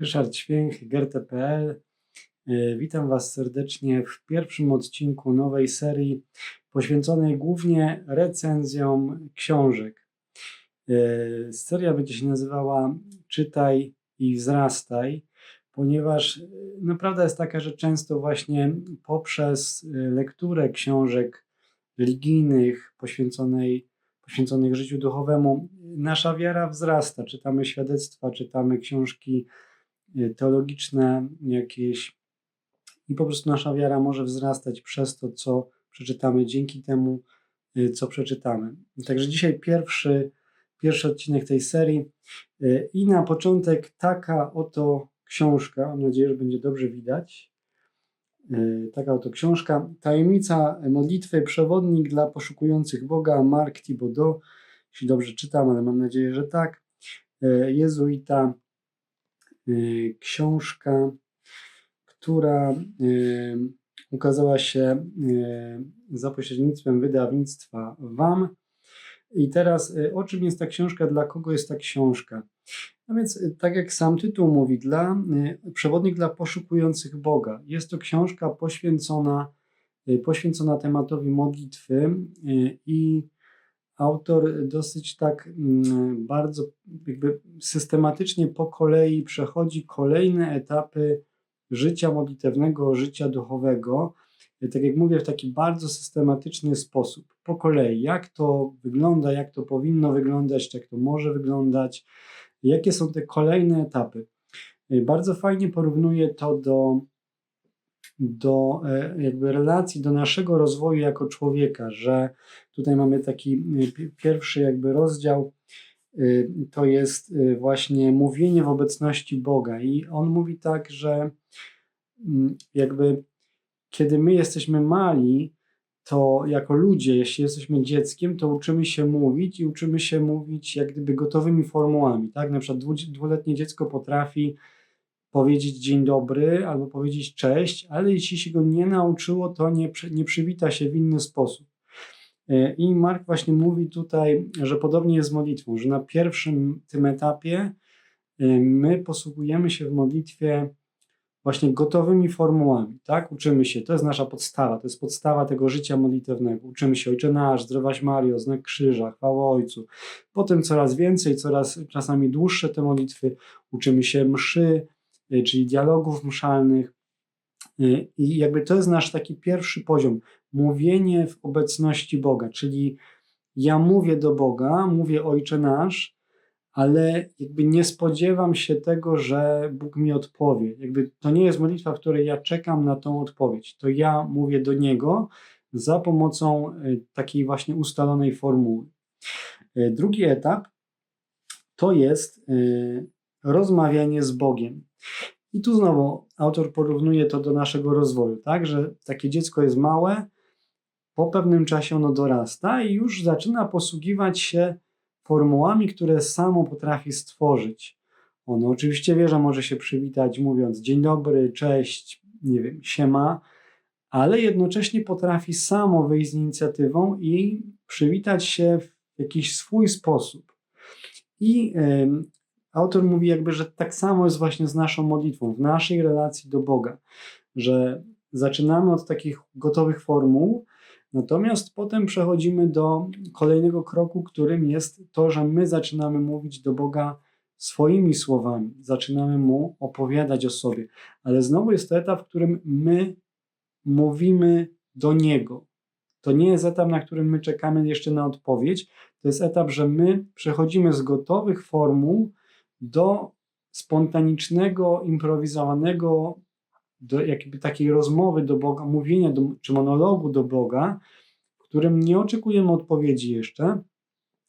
Ryszard Ćwięk, Gerte.pl. E, Witam Was serdecznie w pierwszym odcinku nowej serii poświęconej głównie recenzjom książek. E, Seria będzie się nazywała Czytaj i wzrastaj, ponieważ e, prawda jest taka, że często właśnie poprzez lekturę książek religijnych poświęconej, poświęconych życiu duchowemu nasza wiara wzrasta. Czytamy świadectwa, czytamy książki teologiczne jakieś i po prostu nasza wiara może wzrastać przez to, co przeczytamy, dzięki temu, y, co przeczytamy. Także dzisiaj pierwszy, pierwszy odcinek tej serii y, i na początek taka oto książka, mam nadzieję, że będzie dobrze widać. Taka oto książka. Tajemnica modlitwy, przewodnik dla poszukujących Boga, Mark Thibodeau. Jeśli dobrze czytam, ale mam nadzieję, że tak. Jezuita Y, książka, która y, ukazała się y, za pośrednictwem wydawnictwa WAM. I teraz o czym jest ta książka, dla kogo jest ta książka? No więc, tak jak sam tytuł mówi, dla, przewodnik dla poszukujących Boga. Jest to książka poświęcona, poświęcona tematowi modlitwy i autor dosyć tak mm, bardzo jakby systematycznie po kolei przechodzi kolejne etapy życia modlitewnego, życia duchowego. Tak jak mówię, w taki bardzo systematyczny sposób, po kolei, jak to wygląda, jak to powinno wyglądać, jak to może wyglądać, jakie są te kolejne etapy. Bardzo fajnie porównuje to do do e, jakby relacji, do naszego rozwoju jako człowieka, że tutaj mamy taki e, pierwszy jakby rozdział, e, to jest właśnie mówienie w obecności Boga i on mówi tak, że mm, jakby kiedy my jesteśmy mali, to jako ludzie, jeśli jesteśmy dzieckiem, to uczymy się mówić i uczymy się mówić jak gdyby gotowymi formułami, tak? Na przykład dwuletnie dziecko potrafi powiedzieć dzień dobry albo powiedzieć cześć, ale jeśli się go nie nauczyło, to nie, nie przywita się w inny sposób. E, I Mark właśnie mówi tutaj, że podobnie jest z modlitwą, że na pierwszym tym etapie e, my posługujemy się w modlitwie właśnie gotowymi formułami, tak? Uczymy się, to jest nasza podstawa, to jest podstawa tego życia modlitewnego. Uczymy się Ojcze Nasz, Zdrowaś Mario, Znak Krzyża, Chwała Ojcu. Potem coraz więcej, coraz czasami dłuższe te modlitwy. Uczymy się mszy, czyli dialogów mszalnych. Y, I jakby to jest nasz taki pierwszy poziom, mówienie w obecności Boga, czyli ja mówię do Boga, mówię Ojcze Nasz, ale jakby nie spodziewam się tego, że Bóg mi odpowie. Jakby to nie jest modlitwa, w której ja czekam na tą odpowiedź. To ja mówię do Niego za pomocą y, takiej właśnie ustalonej formuły. Drugi etap to jest rozmawianie z Bogiem. I tu znowu autor porównuje to do naszego rozwoju, tak, że takie dziecko jest małe, po pewnym czasie ono dorasta i już zaczyna posługiwać się formułami, które samo potrafi stworzyć. Ono oczywiście wie, że może się przywitać mówiąc dzień dobry, cześć, nie wiem, siema, ale jednocześnie potrafi samo wyjść z inicjatywą i przywitać się w jakiś swój sposób. I autor mówi jakby, że tak samo jest właśnie z naszą modlitwą, w naszej relacji do Boga, że zaczynamy od takich gotowych formuł, natomiast potem przechodzimy do kolejnego kroku, którym jest to, że my zaczynamy mówić do Boga swoimi słowami, zaczynamy Mu opowiadać o sobie, ale znowu jest to etap, w którym my mówimy do Niego. To nie jest etap, na którym my czekamy jeszcze na odpowiedź. To jest etap, że my przechodzimy z gotowych formuł do spontanicznego, improwizowanego, do jakby takiej rozmowy do Boga, mówienia do, czy monologu do Boga, w którym nie oczekujemy odpowiedzi jeszcze,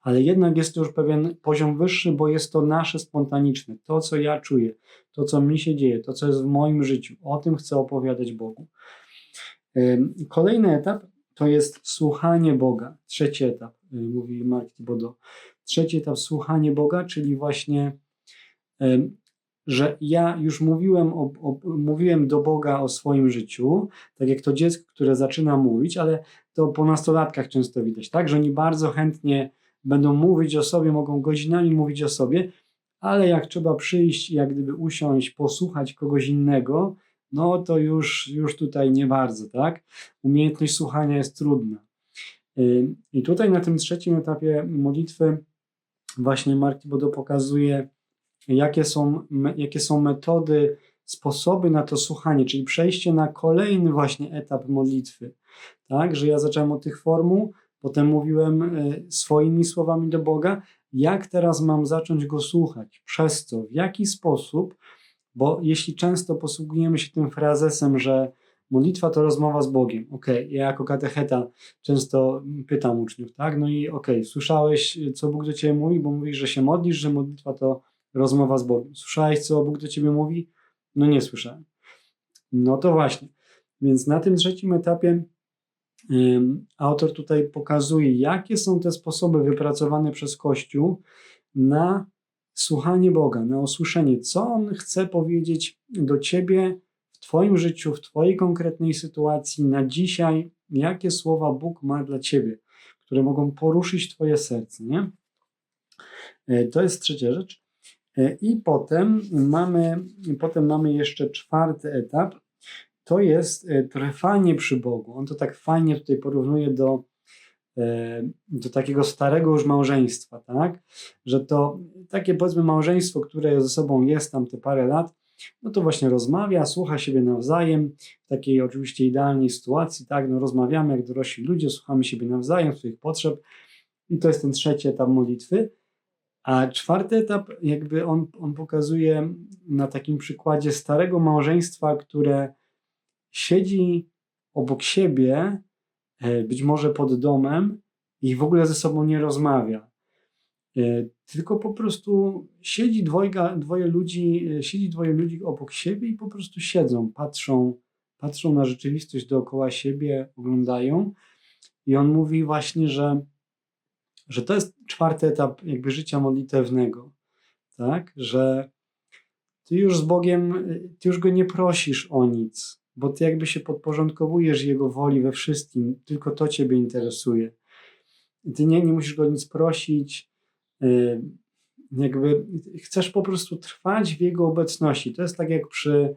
ale jednak jest to już pewien poziom wyższy, bo jest to nasze spontaniczne, to co ja czuję, to co mi się dzieje, to co jest w moim życiu. O tym chcę opowiadać Bogu. Kolejny etap to jest słuchanie Boga. Trzeci etap, y, mówi Mark Thibodeau. Trzeci etap słuchanie Boga, czyli właśnie że ja już mówiłem, o, o, mówiłem do Boga o swoim życiu, tak jak to dziecko, które zaczyna mówić, ale to po nastolatkach często widać, tak, że oni bardzo chętnie będą mówić o sobie, mogą godzinami mówić o sobie, ale jak trzeba przyjść jak gdyby usiąść, posłuchać kogoś innego, no to już, już tutaj nie bardzo, tak? Umiejętność słuchania jest trudna. I tutaj na tym trzecim etapie modlitwy właśnie Marki Bodo pokazuje, jakie są, jakie są metody, sposoby na to słuchanie, czyli przejście na kolejny właśnie etap modlitwy. Tak, że ja zacząłem od tych formuł, potem mówiłem y, swoimi słowami do Boga, jak teraz mam zacząć go słuchać, przez co, w jaki sposób, bo jeśli często posługujemy się tym frazesem, że modlitwa to rozmowa z Bogiem. Ok, ja jako katecheta często pytam uczniów, tak? No i ok, słyszałeś, co Bóg do ciebie mówi, bo mówisz, że się modlisz, że modlitwa to rozmowa z Bogiem. Słyszałeś, co Bóg do ciebie mówi? No nie słyszałem. No to właśnie. Więc na tym trzecim etapie um, autor tutaj pokazuje, jakie są te sposoby wypracowane przez Kościół na słuchanie Boga, na usłyszenie, co On chce powiedzieć do ciebie w Twoim życiu, w Twojej konkretnej sytuacji, na dzisiaj, jakie słowa Bóg ma dla ciebie, które mogą poruszyć Twoje serce. Nie? E, to jest trzecia rzecz. E, I potem mamy, potem mamy jeszcze czwarty etap. To jest e, trwanie przy Bogu. On to tak fajnie tutaj porównuje do, e, do takiego starego już małżeństwa, tak? Że to takie powiedzmy małżeństwo, które ze sobą jest tam te parę lat, no to właśnie rozmawia, słucha siebie nawzajem, w takiej oczywiście idealnej sytuacji, tak? No rozmawiamy jak dorośli ludzie, słuchamy siebie nawzajem, swoich potrzeb i to jest ten trzeci etap modlitwy. A czwarty etap, jakby on, on pokazuje na takim przykładzie starego małżeństwa, które siedzi obok siebie, e, być może pod domem i w ogóle ze sobą nie rozmawia. E, tylko po prostu siedzi dwojga, dwoje ludzi, e, siedzi dwoje ludzi obok siebie i po prostu siedzą, patrzą, patrzą na rzeczywistość dookoła siebie, oglądają. I on mówi właśnie, że że to jest czwarty etap jakby życia modlitewnego, tak? Że ty już z Bogiem, ty już Go nie prosisz o nic, bo ty jakby się podporządkowujesz Jego woli we wszystkim, tylko to ciebie interesuje. Ty nie, nie musisz Go nic prosić, yy, jakby chcesz po prostu trwać w Jego obecności. To jest tak jak przy,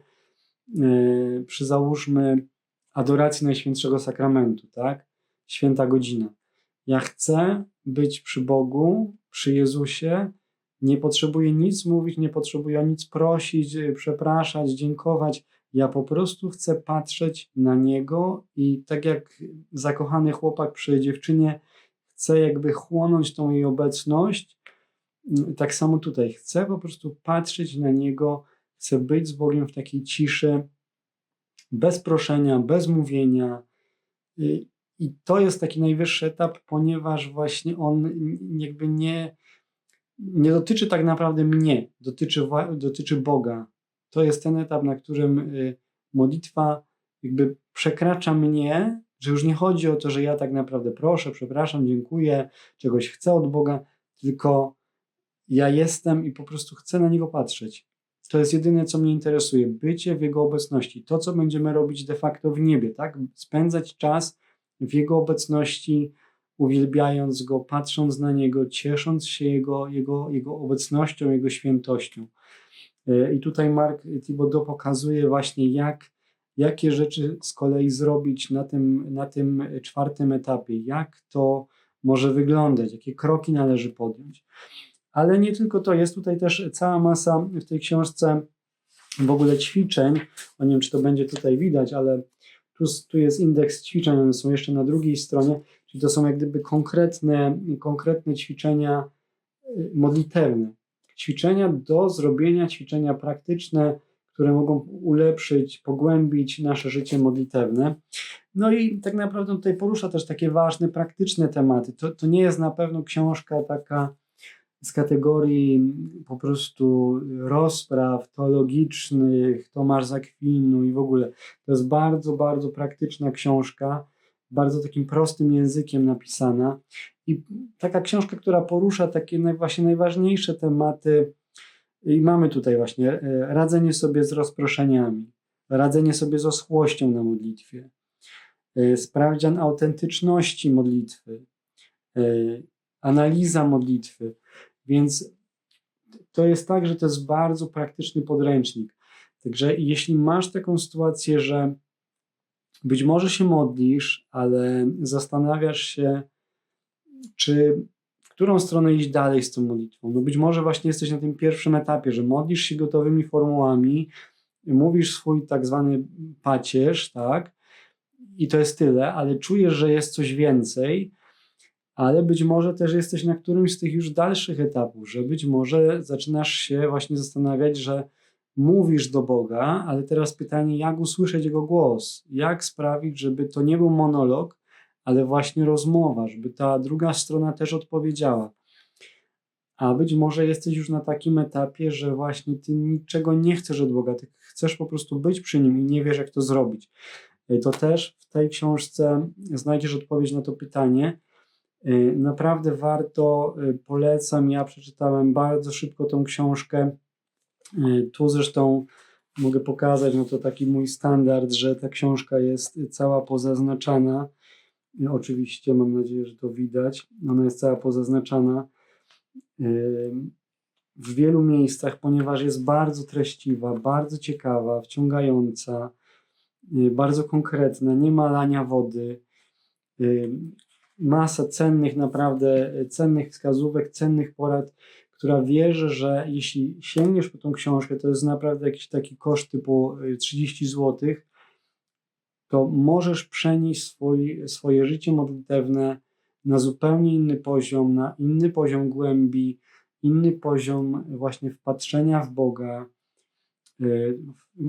yy, przy załóżmy adoracji Najświętszego Sakramentu, tak? Święta godzina. Ja chcę być przy Bogu, przy Jezusie. Nie potrzebuję nic mówić, nie potrzebuję o nic prosić, przepraszać, dziękować. Ja po prostu chcę patrzeć na Niego i tak jak zakochany chłopak przy dziewczynie, chcę jakby chłonąć tą jej obecność. Tak samo tutaj chcę po prostu patrzeć na Niego, chcę być z Bogiem w takiej ciszy, bez proszenia, bez mówienia. I to jest taki najwyższy etap, ponieważ właśnie on jakby nie, nie dotyczy tak naprawdę mnie, dotyczy, dotyczy Boga. To jest ten etap, na którym y, modlitwa jakby przekracza mnie, że już nie chodzi o to, że ja tak naprawdę proszę, przepraszam, dziękuję, czegoś chcę od Boga, tylko ja jestem i po prostu chcę na Niego patrzeć. To jest jedyne, co mnie interesuje, bycie w Jego obecności. To, co będziemy robić de facto w niebie, tak? Spędzać czas w Jego obecności, uwielbiając Go, patrząc na Niego, ciesząc się Jego, Jego, Jego obecnością, Jego świętością. E, I tutaj Mark Thibodeau pokazuje właśnie, jak, jakie rzeczy z kolei zrobić na tym, na tym czwartym etapie, jak to może wyglądać, jakie kroki należy podjąć. Ale nie tylko to, jest tutaj też cała masa w tej książce w ogóle ćwiczeń. O nie wiem, czy to będzie tutaj widać, ale plus tu jest indeks ćwiczeń, one są jeszcze na drugiej stronie, czyli to są jak gdyby konkretne, konkretne ćwiczenia y, modlitewne. Ćwiczenia do zrobienia, ćwiczenia praktyczne, które mogą ulepszyć, pogłębić nasze życie modlitewne. No i tak naprawdę tutaj porusza też takie ważne, praktyczne tematy. To, to nie jest na pewno książka taka z kategorii po prostu rozpraw teologicznych, Tomasz Zakwinu i w ogóle. To jest bardzo, bardzo praktyczna książka, bardzo takim prostym językiem napisana i taka książka, która porusza takie właśnie najważniejsze tematy i mamy tutaj właśnie e, radzenie sobie z rozproszeniami, radzenie sobie z oschłością na modlitwie, e, sprawdzian autentyczności modlitwy, e, analiza modlitwy, więc to jest tak, że to jest bardzo praktyczny podręcznik. Także jeśli masz taką sytuację, że być może się modlisz, ale zastanawiasz się, czy w którą stronę iść dalej z tą modlitwą. No być może właśnie jesteś na tym pierwszym etapie, że modlisz się gotowymi formułami, mówisz swój tak zwany pacierz, tak? I to jest tyle, ale czujesz, że jest coś więcej, ale być może też jesteś na którymś z tych już dalszych etapów, że być może zaczynasz się właśnie zastanawiać, że mówisz do Boga, ale teraz pytanie, jak usłyszeć Jego głos? Jak sprawić, żeby to nie był monolog, ale właśnie rozmowa, żeby ta druga strona też odpowiedziała. A być może jesteś już na takim etapie, że właśnie ty niczego nie chcesz od Boga, ty chcesz po prostu być przy Nim i nie wiesz, jak to zrobić. To też w tej książce znajdziesz odpowiedź na to pytanie. Naprawdę warto, polecam. Ja przeczytałem bardzo szybko tą książkę. Tu zresztą mogę pokazać, no to taki mój standard, że ta książka jest cała pozaznaczana. Oczywiście mam nadzieję, że to widać. Ona jest cała pozaznaczana w wielu miejscach, ponieważ jest bardzo treściwa, bardzo ciekawa, wciągająca, bardzo konkretna, nie ma lania wody. Masa cennych, naprawdę cennych wskazówek, cennych porad, która wierzy, że jeśli sięgniesz po tą książkę, to jest naprawdę jakiś taki koszt typu 30 zł, to możesz przenieść swój, swoje życie modlitewne na zupełnie inny poziom, na inny poziom głębi, inny poziom właśnie wpatrzenia w Boga,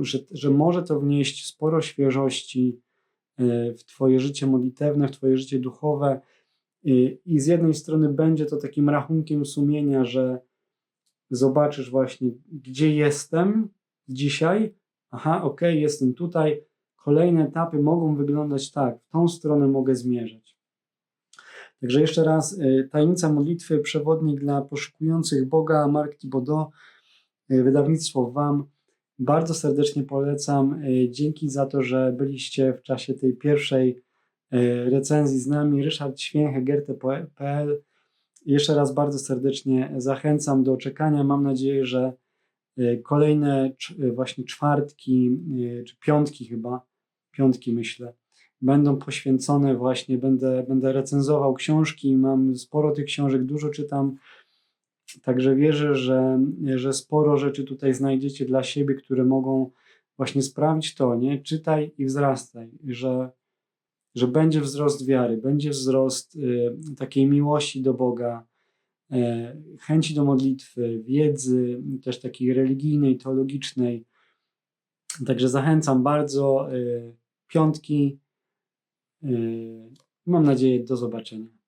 że, że może to wnieść sporo świeżości w Twoje życie modlitewne, w Twoje życie duchowe. I z jednej strony będzie to takim rachunkiem sumienia, że zobaczysz właśnie, gdzie jestem dzisiaj. Aha, ok, jestem tutaj. Kolejne etapy mogą wyglądać tak, w tą stronę mogę zmierzać. Także jeszcze raz, tajemnica modlitwy, przewodnik dla poszukujących Boga, Mark Thibodeau, wydawnictwo Wam. Bardzo serdecznie polecam. Dzięki za to, że byliście w czasie tej pierwszej recenzji z nami. Ryszard Święch, egerte.pl. Jeszcze raz bardzo serdecznie zachęcam do czekania. Mam nadzieję, że kolejne właśnie czwartki, czy piątki chyba, piątki myślę, będą poświęcone właśnie, będę, będę recenzował książki, mam sporo tych książek, dużo czytam, także wierzę, że, że sporo rzeczy tutaj znajdziecie dla siebie, które mogą właśnie sprawić to, nie? Czytaj i wzrastaj, że, że będzie wzrost wiary, będzie wzrost y, takiej miłości do Boga, y, chęci do modlitwy, wiedzy też takiej religijnej, teologicznej. Także zachęcam bardzo. Y, piątki. Mam nadzieję, do zobaczenia.